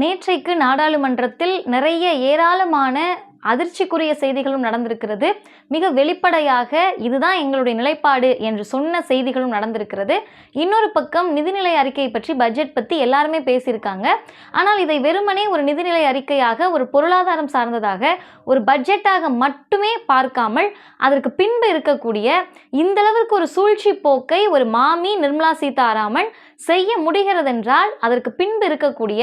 நேற்றைக்கு நாடாளுமன்றத்தில் நிறைய ஏராளமான அதிர்ச்சிக்குரிய செய்திகளும் நடந்திருக்கிறது. மிக வெளிப்படையாக இதுதான் எங்களுடைய நிலைப்பாடு என்று சொன்ன செய்திகளும் நடந்திருக்கிறது. இன்னொரு பக்கம் நிதிநிலை அறிக்கை பற்றி பட்ஜெட் பற்றி எல்லாருமே பேசியிருக்காங்க. ஆனால் இதை வெறுமனே ஒரு நிதிநிலை அறிக்கையாக ஒரு பொருளாதாரம் சார்ந்ததாக ஒரு பட்ஜெட்டாக மட்டுமே பார்க்காமல் அதற்கு பின்பு இருக்கக்கூடிய இந்தளவிற்கு ஒரு சூழ்ச்சி போக்கை ஒரு மாமி நிர்மலா சீதாராமன் செய்ய முடிகிறதென்றால் அதற்கு பின்பு இருக்கக்கூடிய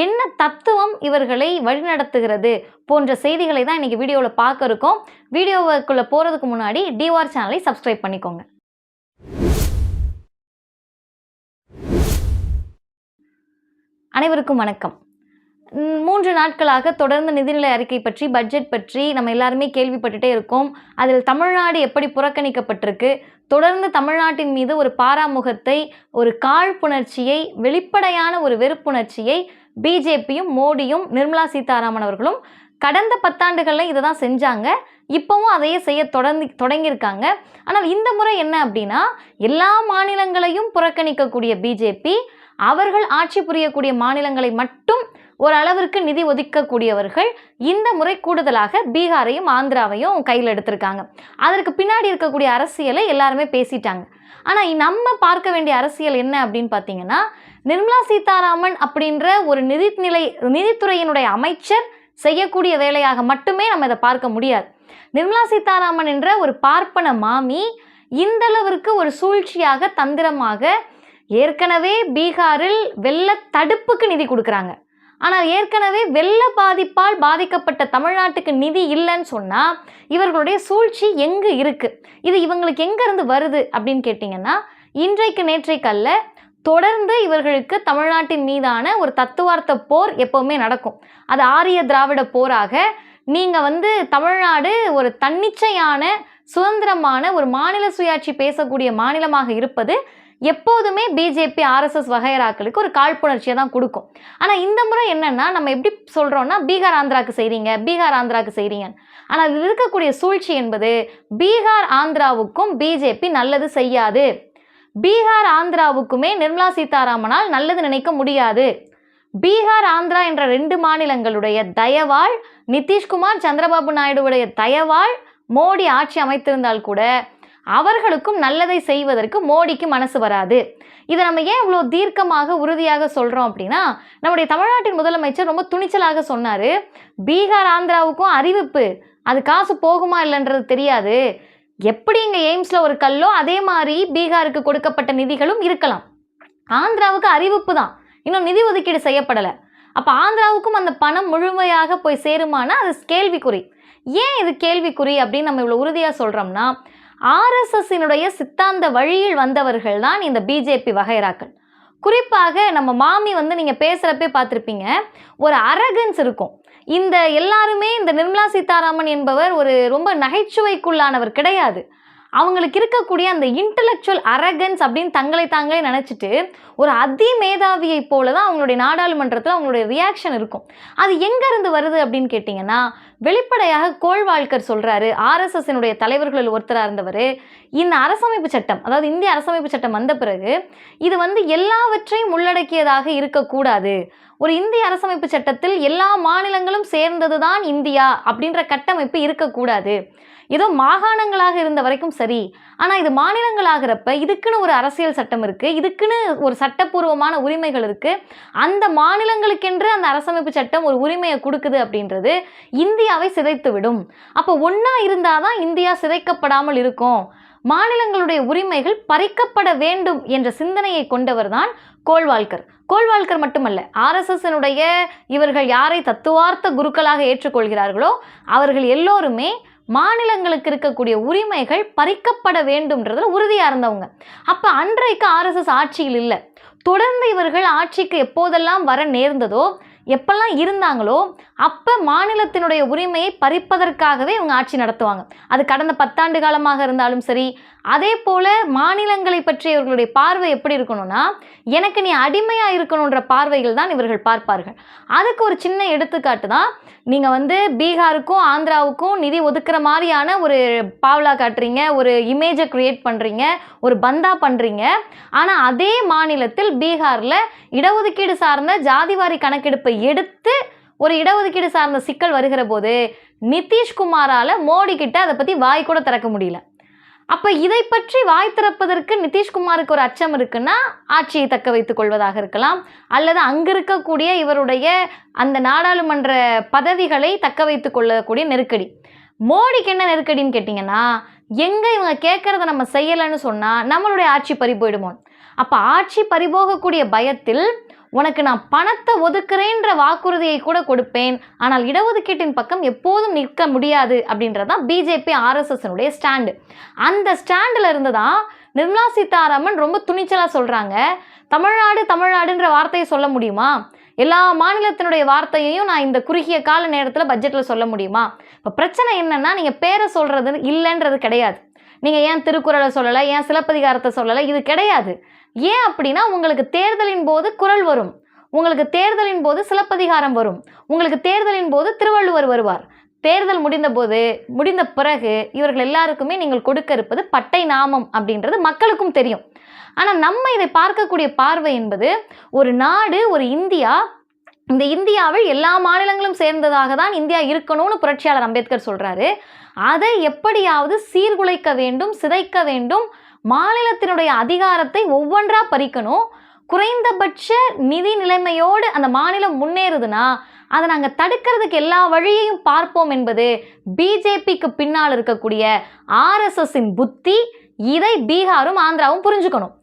என்ன தத்துவம் இவர்களை வழிநடத்துகிறது போன்ற செய்திகளை தான் இன்றைக்கி வீடியோவில் பார்க்க இருக்கோம். வீடியோவுக்குள்ளே போகிறதுக்கு முன்னாடி டிவார் சேனலை சப்ஸ்கிரைப் பண்ணிக்கோங்க. அனைவருக்கும் வணக்கம். மூன்று நாட்களாக தொடர்ந்து நிதிநிலை அறிக்கை பற்றி பட்ஜெட் பற்றி நம்ம எல்லாருமே கேள்விப்பட்டுட்டே இருக்கோம். அதில் தமிழ்நாடு எப்படி புறக்கணிக்கப்பட்டிருக்கு? தொடர்ந்து தமிழ்நாட்டின் மீது ஒரு பாராமுகத்தை ஒரு காழ்ப்புணர்ச்சியை வெளிப்படையான ஒரு வெறுப்புணர்ச்சியை பிஜேபியும் மோடியும் நிர்மலா சீதாராமன் அவர்களும் கடந்த பத்தாண்டுகளில் இதை தான் செஞ்சாங்க. இப்போவும் அதையே செய்ய தொடர்ந்து தொடங்கியிருக்காங்க. ஆனால் இந்த முறை என்ன அப்படின்னா எல்லா மாநிலங்களையும் புறக்கணிக்கக்கூடிய பிஜேபி அவர்கள் ஆட்சி புரியக்கூடிய மாநிலங்களை மட்டும் ஓரளவிற்கு நிதி ஒதுக்கக்கூடியவர்கள் இந்த முறை கூடுதலாக பீகாரையும் ஆந்திராவையும் கையில் எடுத்திருக்காங்க. அதற்கு பின்னாடி இருக்கக்கூடிய அரசியலை எல்லாருமே பேசிட்டாங்க. ஆனால் நம்ம பார்க்க வேண்டிய அரசியல் என்ன அப்படின்னு பார்த்தீங்கன்னா நிர்மலா சீதாராமன் அப்படின்ற ஒரு நிதிநிலை நிதித்துறையினுடைய அமைச்சர் செய்யக்கூடிய வேலையாக மட்டுமே நம்ம இதை பார்க்க முடியாது. நிர்மலா சீதாராமன் என்ற ஒரு பார்ப்பன மாமி இந்தளவிற்கு ஒரு சூழ்ச்சியாக தந்திரமாக ஏற்கனவே பீகாரில் வெள்ள தடுப்புக்கு நிதி கொடுக்குறாங்க. ஆனால் ஏற்கனவே வெள்ள பாதிப்பால் பாதிக்கப்பட்ட தமிழ்நாட்டுக்கு நிதி இல்லைன்னு சொன்னால் இவர்களுடைய சூழ்ச்சி எங்கே இருக்குது இது இவங்களுக்கு எங்கேருந்து வருது அப்படின்னு கேட்டிங்கன்னா இன்றைக்கு நேற்றைக்கல்ல தொடர்ந்து இவர்களுக்கு தமிழ்நாட்டின் மீதான ஒரு தத்துவார்த்த போர் எப்போவுமே நடக்கும். அது ஆரிய திராவிட போராக நீங்கள் வந்து தமிழ்நாடு ஒரு தன்னிச்சையான சுதந்திரமான ஒரு மாநில சுயாட்சி பேசக்கூடிய மாநிலமாக இருப்பது எப்போதுமே பிஜேபி ஆர்எஸ்எஸ் வகையராக்களுக்கு ஒரு காழ்ப்புணர்ச்சியை தான் கொடுக்கும். ஆனால் இந்த முறை என்னென்னா நம்ம எப்படி சொல்கிறோன்னா பீகார் ஆந்திராவுக்கு செய்கிறீங்க பீகார் ஆந்திராவுக்கு செய்கிறீங்க ஆனால் இதில் இருக்கக்கூடிய சூழ்ச்சி என்பது பீகார் ஆந்திராவுக்கும் பிஜேபி நல்லது செய்யாது. பீகார் ஆந்திராவுக்குமே நிர்மலா சீதாராமனால் நல்லது நினைக்க முடியாது. பீகார் ஆந்திரா என்ற ரெண்டு மாநிலங்களுடைய தயவால் நிதிஷ்குமார் சந்திரபாபு நாயுடுவுடைய தயவால் மோடி ஆட்சி அமைத்திருந்தால் கூட அவர்களுக்கும் நல்லதை செய்வதற்கு மோடிக்கு மனசு வராது. இதை நம்ம ஏன் இவ்வளோ தீர்க்கமாக உறுதியாக சொல்கிறோம் அப்படின்னா நம்முடைய தமிழ்நாட்டின் முதலமைச்சர் ரொம்ப துணிச்சலாக சொன்னார். பீகார் ஆந்திராவுக்கும் அறிவிப்பு அது காசு போகுமா இல்லைன்றது தெரியாது. எப்படி இங்கே எய்ம்ஸில் ஒரு கல்லோ அதே மாதிரி பீகாருக்கு கொடுக்கப்பட்ட நிதிகளும் இருக்கலாம். ஆந்திராவுக்கு அறிவிப்பு தான். இன்னும் நிதி ஒதுக்கீடு செய்யப்படலை. அப்போ ஆந்திராவுக்கும் அந்த பணம் முழுமையாக போய் சேருமானா அது கேள்விக்குறி. ஏன் இது கேள்விக்குறி அப்படின்னு நம்ம இவ்வளோ உறுதியாக சொல்கிறோம்னா ஆர்எஸ்எஸ்ஸினுடைய சித்தாந்த வழியில் வந்தவர்கள் தான் இந்த பிஜேபி வகைராக்கள் குறிப்பாக நம்ம மாமி வந்து நீங்கள் பேசுகிறப்பே பார்த்துருப்பீங்க ஒரு அரகன்ஸ் இருக்கும். இந்த எல்லாருமே இந்த நிர்மலா சீதாராமன் என்பவர் ஒரு ரொம்ப நகைச்சுவைக்குள்ளானவர் கிடையாது. அவங்களுக்கு இருக்கக்கூடிய அந்த இன்டலெக்சுவல் அரகன்ஸ் அப்படின்னு தங்களை தாங்களே நினச்சிட்டு ஒரு அதி மேதாவியைப் போல தான் அவங்களுடைய நாடாளுமன்றத்தில் அவங்களுடைய ரியாக்ஷன் இருக்கும். அது எங்கேருந்து வருது அப்படின்னு கேட்டிங்கன்னா வெளிப்படையாக கோள்வாழ்கர் சொல்கிறாரு ஆர்எஸ்எஸ்னுடைய தலைவர்களில் ஒருத்தராக இருந்தவர். இந்த அரசமைப்பு சட்டம் அதாவது இந்திய அரசமைப்பு சட்டம் வந்த பிறகு இது வந்து எல்லாவற்றையும் உள்ளடக்கியதாக இருக்கக்கூடாது. ஒரு இந்திய அரசமைப்பு சட்டத்தில் எல்லா மாநிலங்களும் சேர்ந்தது தான் இந்தியா அப்படின்ற கட்டமைப்பு இருக்கக்கூடாது. ஏதோ மாகாணங்களாக இருந்த வரைக்கும் சரி. ஆனால் இது மாநிலங்களாகிறப்ப இதுக்குன்னு ஒரு அரசியல் சட்டம் இருக்குது இதுக்குன்னு ஒரு சட்டப்பூர்வமான உரிமைகள் இருக்குது அந்த மாநிலங்களுக்கென்று அந்த அரசமைப்பு சட்டம் ஒரு உரிமையை கொடுக்குது அப்படின்றது இந்தியாவை சிதைத்து விடும் அப்போ ஒன்றா இருந்தால் தான் இந்தியா சிதைக்கப்படாமல் இருக்கும். மாநிலங்களுடைய உரிமைகள் பறிக்கப்பட வேண்டும் என்ற சிந்தனையை கொண்டவர் தான் கோல்வால்கர். கோல்வால்கர் மட்டுமல்ல ஆர்எஸ்எஸ்னுடைய இவர்கள் யாரை தத்துவார்த்த குருக்களாக ஏற்றுக்கொள்கிறார்களோ அவர்கள் எல்லோருமே மாநிலங்களுக்கு இருக்கக்கூடிய உரிமைகள் பறிக்கப்பட வேண்டும்ன்றதுல உறுதியாக இருந்தவங்க. அப்போ அன்றைக்கு ஆர்எஸ்எஸ் ஆட்சியில் இல்லை. தொடர்ந்து இவர்கள் ஆட்சிக்கு எப்போதெல்லாம் வர நேர்ந்ததோ எப்பெல்லாம் இருந்தாங்களோ அப்போ மாநிலத்தினுடைய உரிமையை பறிப்பதற்காகவே இவங்க ஆட்சி நடத்துவாங்க. அது கடந்த பத்தாண்டு காலமாக இருந்தாலும் சரி அதே போல் மாநிலங்களை பற்றி இவர்களுடைய பார்வை எப்படி இருக்கணும்னா எனக்கு நீ அடிமையாக இருக்கணுன்ற பார்வைகள் தான் இவர்கள் பார்ப்பார்கள். அதுக்கு ஒரு சின்ன எடுத்துக்காட்டு தான் நீங்கள் வந்து பீகாருக்கும் ஆந்திராவுக்கும் நிதி ஒதுக்குற மாதிரியான ஒரு பாவலா காட்டுறீங்க ஒரு இமேஜை க்ரியேட் பண்ணுறீங்க ஒரு பந்தா பண்ணுறீங்க ஆனால் அதே மாநிலத்தில் பீகாரில் இடஒதுக்கீடு சார்ந்த ஜாதிவாரி கணக்கெடுப்பு வாய்ப்பை எடுத்து ஒரு இடஒதுக்கீடு சார்ந்த சிக்கல் வருகிற போது நிதிஷ்குமாரால் மோடி கிட்ட அதை பற்றி வாய் கூட திறக்க முடியல. அப்போ இதை பற்றி வாய் திறப்பதற்கு நிதிஷ்குமாருக்கு ஒரு அச்சம் இருக்குன்னா ஆட்சியை தக்க வைத்துக் கொள்வதாக இருக்கலாம். அல்லது அங்கு இருக்கக்கூடிய இவருடைய அந்த நாடாளுமன்ற பதவிகளை தக்க வைத்துக் கொள்ளக்கூடிய நெருக்கடி. மோடிக்கு என்ன நெருக்கடின்னு கேட்டிங்கன்னா எங்கே இவங்க கேட்குறத நம்ம செய்யலைன்னு சொன்னால் நம்மளுடைய ஆட்சி பறி போயிடுமோ அப்போ ஆட்சி பறிபோகக்கூடிய பயத்தில் உனக்கு நான் பணத்தை ஒதுக்குறேன்ற வாக்குறுதியை கூட கொடுப்பேன். ஆனால் இடஒதுக்கீட்டின் பக்கம் எப்போதும் நிற்க முடியாது அப்படின்றது தான் பிஜேபி ஆர்எஸ்எஸ்னுடைய ஸ்டாண்டு அந்த ஸ்டாண்டில் இருந்து தான் நிர்மலா சீதாராமன் ரொம்ப துணிச்சலாக சொல்கிறாங்க தமிழ்நாடு தமிழ்நாடுன்ற வார்த்தையை சொல்ல முடியுமா? எல்லா மாநிலத்தினுடைய வார்த்தையையும் நான் இந்த குறுகிய கால நேரத்தில் பட்ஜெட்டில் சொல்ல முடியுமா? இப்போ பிரச்சனை என்னென்னா நீங்கள் பேரை சொல்கிறது இல்லைன்றது கிடையாது. நீங்கள் ஏன் திருக்குறளை சொல்லலை ஏன் சிலப்பதிகாரத்தை சொல்லலை? இது கிடையாது. ஏன் அப்படின்னா உங்களுக்கு தேர்தலின் போது குரல் வரும். உங்களுக்கு தேர்தலின் போது சிலப்பதிகாரம் வரும். உங்களுக்கு தேர்தலின் போது திருவள்ளுவர் வருவார். தேர்தல் முடிந்தபோது முடிந்த பிறகு இவர்கள் எல்லாருக்குமே நீங்கள் கொடுக்க இருப்பது பட்டை நாமம் அப்படின்றது மக்களுக்கும் தெரியும். ஆனால் நம்ம இதை பார்க்கக்கூடிய பார்வை என்பது ஒரு நாடு ஒரு இந்தியா இந்த இந்தியாவில் எல்லா மாநிலங்களும் சேர்ந்ததாக தான் இந்தியா இருக்கணும்னு புரட்சியாளர் அம்பேத்கர் சொல்றாரு. அதை எப்படியாவது சீர்குலைக்க வேண்டும் சிதைக்க வேண்டும். மாநிலத்தினுடைய அதிகாரத்தை ஒவ்வொன்றா பறிக்கணும். குறைந்தபட்ச நிதி நிலைமையோடு அந்த மாநிலம் முன்னேறுதுன்னா அதை நாங்கள் தடுக்கிறதுக்கு எல்லா வழியையும் பார்ப்போம் என்பது பிஜேபிக்கு பின்னால் இருக்கக்கூடிய ஆர்எஸ்எஸ்ஸின் புத்தி. இதை பீகாரும் ஆந்திராவும் புரிஞ்சுக்கணும்.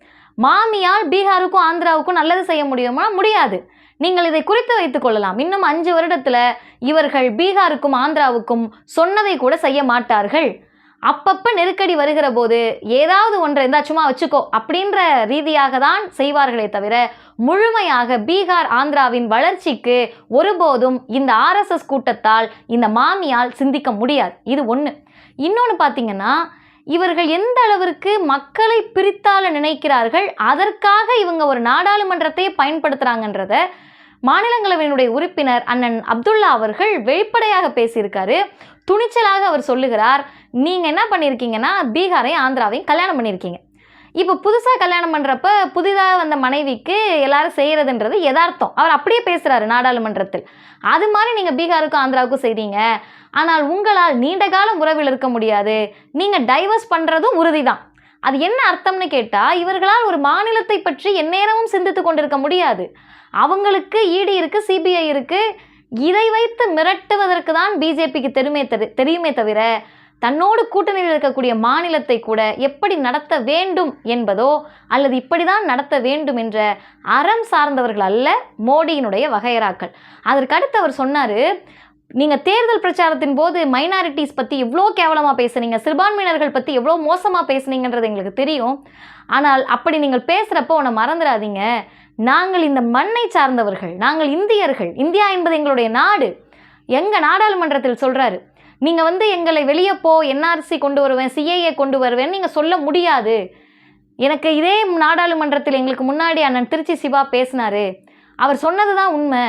மாமியால் பீகாருக்கும் ஆந்திராவுக்கும் நல்லது செய்ய முடியுமா? முடியாது. நீங்கள் இதை குறித்து வைத்துக் கொள்ளலாம். இன்னும் அஞ்சு வருடத்துல இவர்கள் பீகாருக்கும் ஆந்திராவுக்கும் சொன்னதை கூட செய்ய மாட்டார்கள். அப்பப்ப நெருக்கடி வருகிற போது ஏதாவது ஒன்றை இருந்தா சும்மா வச்சுக்கோ அப்படின்ற ரீதியாக தான் செய்வார்களே தவிர முழுமையாக பீகார் ஆந்திராவின் வளர்ச்சிக்கு ஒருபோதும் இந்த ஆர்எஸ்எஸ் கூட்டத்தால் இந்த மாமியால் சிந்திக்க முடியாது. இது ஒன்று இன்னொன்று பார்த்தீங்கன்னா இவர்கள் எந்த அளவிற்கு மக்களை பிரித்தால நினைக்கிறார்கள் அதற்காக இவங்க ஒரு நாடாளுமன்றத்தை பயன்படுத்துகிறாங்கன்றதை மாநிலங்களவையினுடைய உறுப்பினர் அண்ணன் அப்துல்லா அவர்கள் வெளிப்படையாக பேசியிருக்காரு. துணிச்சலாக அவர் சொல்லுகிறார் நீங்கள் என்ன பண்ணியிருக்கீங்கன்னா பீகாரையும் ஆந்திராவையும் கல்யாணம் பண்ணியிருக்கீங்க இப்போ புதுசாக கல்யாணம் பண்ணுறப்ப புதிதாக வந்த மனைவிக்கு எல்லாரும் செய்கிறதுன்றது யதார்த்தம். அவர் அப்படியே பேசுகிறாரு நாடாளுமன்றத்தில். அது மாதிரி நீங்கள் பீகாருக்கும் ஆந்திராவுக்கும் செய்கிறீங்க ஆனால் உங்களால் நீண்ட காலம் உறவில் இருக்க முடியாது. நீங்கள் டைவர்ஸ் பண்ணுறதும் உறுதி தான் அது என்ன அர்த்தம்னு கேட்டால் இவர்களால் ஒரு மாநிலத்தை பற்றி எந்நேரமும் சிந்தித்து கொண்டிருக்க முடியாது. அவங்களுக்கு இடி இருக்குது சிபிஐ இருக்குது இதை வைத்து மிரட்டுவதற்கு தான் பிஜேபிக்கு தெரியுமே தெரி தெரியுமே தவிர தன்னோடு கூட்டணியில் இருக்கக்கூடிய மாநிலத்தை கூட எப்படி நடத்த வேண்டும் என்பதோ அல்லது இப்படி தான் நடத்த வேண்டும் என்ற அறம் சார்ந்தவர்கள் அல்ல மோடியினுடைய வகையராக்கள். அதற்கு அடுத்து அவர் சொன்னார் நீங்கள் தேர்தல் பிரச்சாரத்தின் போது மைனாரிட்டிஸ் பற்றி எவ்வளோ கேவலமாக பேசுனீங்க சிறுபான்மையினர்கள் பற்றி எவ்வளோ மோசமாக பேசுனீங்கன்றது எங்களுக்கு தெரியும். ஆனால் அப்படி நீங்கள் பேசுகிறப்போ உன்னை மறந்துடாதீங்க. நாங்கள் இந்த மண்ணை சார்ந்தவர்கள் நாங்கள் இந்தியர்கள் இந்தியா என்பது எங்களுடைய நாடு. எங்கள் நாடாளுமன்றத்தில் சொல்கிறாரு நீங்கள் வந்து எங்களை வெளியே போ என்ஆர்சி கொண்டு வருவேன் சிஏஏ கொண்டு வருவேன் நீங்கள் சொல்ல முடியாது. எனக்கு இதே நாடாளுமன்றத்தில் எங்களுக்கு முன்னாடி அண்ணன் திருச்சி சிவா பேசினாரு. அவர் சொன்னது தான் உண்மை.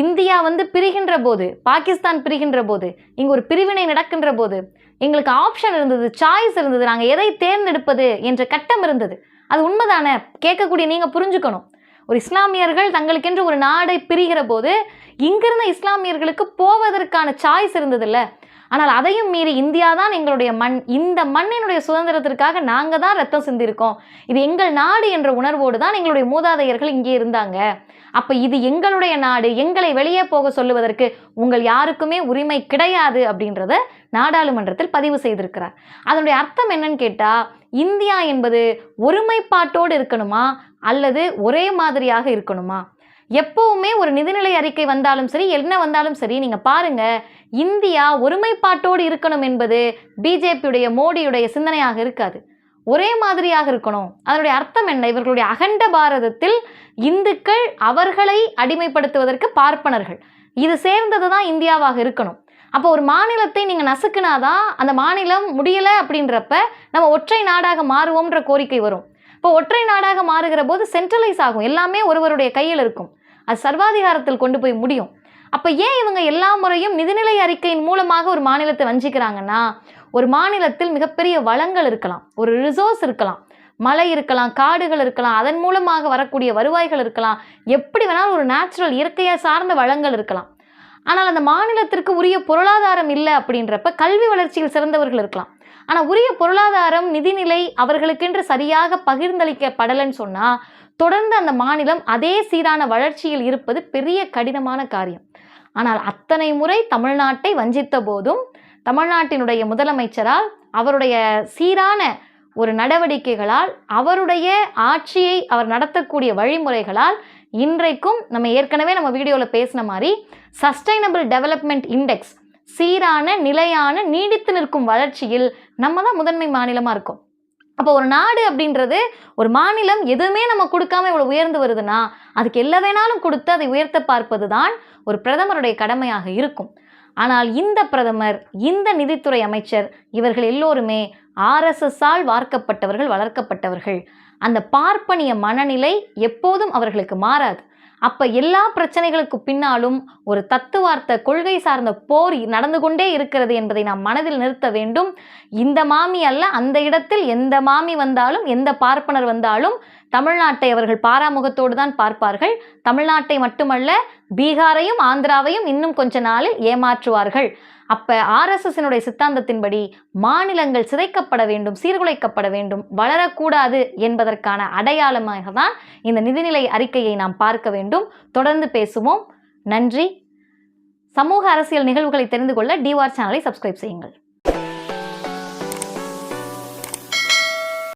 இந்தியா வந்து பிரிகின்ற போது பாகிஸ்தான் பிரிகின்ற போது இங்கே ஒரு பிரிவினை நடக்கின்ற போது எங்களுக்கு ஆப்ஷன் இருந்தது சாய்ஸ் இருந்தது நாங்கள் எதை தேர்ந்தெடுப்பது என்ற கட்டம் இருந்தது. அது உண்மைதானே? கேட்கக்கூடிய நீங்கள் புரிஞ்சுக்கணும். ஒரு இஸ்லாமியர்கள் தங்களுக்கென்று ஒரு நாடை பிரிகிற போது இங்கிருந்த இஸ்லாமியர்களுக்கு போவதற்கான சாய்ஸ் இருந்ததில்ல. ஆனால் அதையும் மீறி இந்தியா தான் எங்களுடைய மண் இந்த மண்ணினுடைய சுதந்திரத்திற்காக நாங்கள் தான் ரத்தம் சிந்திருக்கோம். இது எங்கள் நாடு என்ற உணர்வோடு தான் எங்களுடைய மூதாதையர்கள் இங்கே இருந்தாங்க. அப்போ இது எங்களுடைய நாடு எங்களை வெளியே போக சொல்லுவதற்கு உங்கள் யாருக்குமே உரிமை கிடையாது அப்படின்றத நாடாளுமன்றத்தில் பதிவு செய்திருக்கிறார். அதனுடைய அர்த்தம் என்னன்னு கேட்டால் இந்தியா என்பது ஒருமைப்பாட்டோடு இருக்கணுமா? அல்லது ஒரே மாதிரியாக இருக்கணுமா? எப்பவுமே ஒரு நிதிநிலை அறிக்கை வந்தாலும் சரி என்ன வந்தாலும் சரி நீங்கள் பாருங்க இந்தியா ஒருமைப்பாட்டோடு இருக்கணும் என்பது பிஜேபியுடைய மோடியுடைய சிந்தனையாக இருக்காது. ஒரே மாதிரியாக இருக்கணும். அதனுடைய அர்த்தம் என்ன? இவர்களுடைய அகண்ட பாரதத்தில் இந்துக்கள் அவர்களை அடிமைப்படுத்துவதற்கு பார்ப்பனர்கள். இது சேர்ந்தது தான் இந்தியாவாக இருக்கணும். அப்போ ஒரு மாநிலத்தை நீங்கள் நசுக்குனாதான் அந்த மாநிலம் முடியலை அப்படின்றப்ப நம்ம ஒற்றை நாடாக மாறுவோம்ன்ற கோரிக்கை வரும். இப்போ ஒற்றை நாடாக மாறுகிற போது சென்ட்ரலைஸ் ஆகும். எல்லாமே ஒருவருடைய கையில் இருக்கும். அது சர்வாதிகாரத்தில் கொண்டு போய் முடியும். அப்போ ஏன் இவங்க எல்லா முறையும் நிதிநிலை அறிக்கையின் மூலமாக ஒரு மாநிலத்தை வஞ்சிக்கிறாங்கன்னா? ஒரு மாநிலத்தில் மிகப்பெரிய வளங்கள் இருக்கலாம் ஒரு ரிசோர்ஸ் இருக்கலாம் மலை இருக்கலாம் காடுகள் இருக்கலாம் அதன் மூலமாக வரக்கூடிய வருவாய்கள் இருக்கலாம் எப்படி வேணாலும் ஒரு நேச்சுரல் இயற்கையை சார்ந்த வளங்கள் இருக்கலாம். ஆனால் அந்த மாநிலத்திற்கு உரிய பொருளாதாரம் இல்லை அப்படின்றப்ப கல்வி வளர்ச்சியில் சிறந்தவர்கள் இருக்கலாம். ஆனால் உரிய பொருளாதாரம் நிதிநிலை அவர்களுக்கென்று சரியாக பகிர்ந்தளிக்கப்படலைன்னு சொன்னால் தொடர்ந்து அந்த மாநிலம் அதே சீரான வளர்ச்சியில் இருப்பது பெரிய கடினமான காரியம். ஆனால் அத்தனை முறை தமிழ்நாட்டை வஞ்சித்த போதும் தமிழ்நாட்டினுடைய முதலமைச்சரால் அவருடைய சீரான ஒரு நடவடிக்கைகளால் அவருடைய ஆட்சியை அவர் நடத்தக்கூடிய வழிமுறைகளால் இன்றைக்கும் நம்ம ஏற்கனவே நம்ம வீடியோவில் பேசின மாதிரி சஸ்டைனபிள் டெவலப்மெண்ட் இண்டெக்ஸ் சீரான நிலையான நீடித்து நிற்கும் வளர்ச்சியில் நம்ம தான் முதன்மை மாநிலமாக இருக்கோம். அப்போ ஒரு நாடு அப்படின்றது ஒரு மாநிலம் எதுவுமே நம்ம கொடுக்காம இவ்வளோ உயர்ந்து வருதுன்னா அதுக்கு எல்லா வேணாலும் கொடுத்து அதை உயர்த்த பார்ப்பது தான் ஒரு பிரதமருடைய கடமையாக இருக்கும். ஆனால் இந்த பிரதமர் இந்த நிதித்துறை அமைச்சர் இவர்கள் எல்லோருமே ஆர்எஸ்எஸ்ஸால் வார்க்கப்பட்டவர்கள் வளர்க்கப்பட்டவர்கள். அந்த பார்ப்பனிய மனநிலை எப்போதும் அவர்களுக்கு மாறாது. அப்ப எல்லா பிரச்சனைகளுக்கு பின்னாலும் ஒரு தத்துவார்த்த கொள்கை சார்ந்த போர் நடந்து கொண்டே இருக்கிறது என்பதை நாம் மனதில் நிறுத்த வேண்டும். இந்த மாமி அல்ல அந்த இடத்தில் எந்த மாமி வந்தாலும் எந்த பார்ப்பனர் வந்தாலும் தமிழ்நாட்டை அவர்கள் பாராமுகத்தோடு தான் பார்ப்பார்கள். தமிழ்நாட்டை மட்டுமல்ல பீகாரையும் ஆந்திராவையும் இன்னும் கொஞ்ச நாளில் ஏமாற்றுவார்கள். அப்ப ஆர்எஸ்எஸ்னுடைய சித்தாந்தத்தின்படி மாநிலங்கள் சிதைக்கப்பட வேண்டும் சீர்குலைக்கப்பட வேண்டும் வளரக்கூடாது என்பதற்கான அடையாளமாக தான் இந்த நிதிநிலை அறிக்கையை நாம் பார்க்க வேண்டும். தொடர்ந்து பேசுவோம். நன்றி. சமூக அரசியல் நிகழ்வுகளை தெரிந்து கொள்ள டிவார் சேனலை சப்ஸ்கிரைப் செய்யுங்கள்.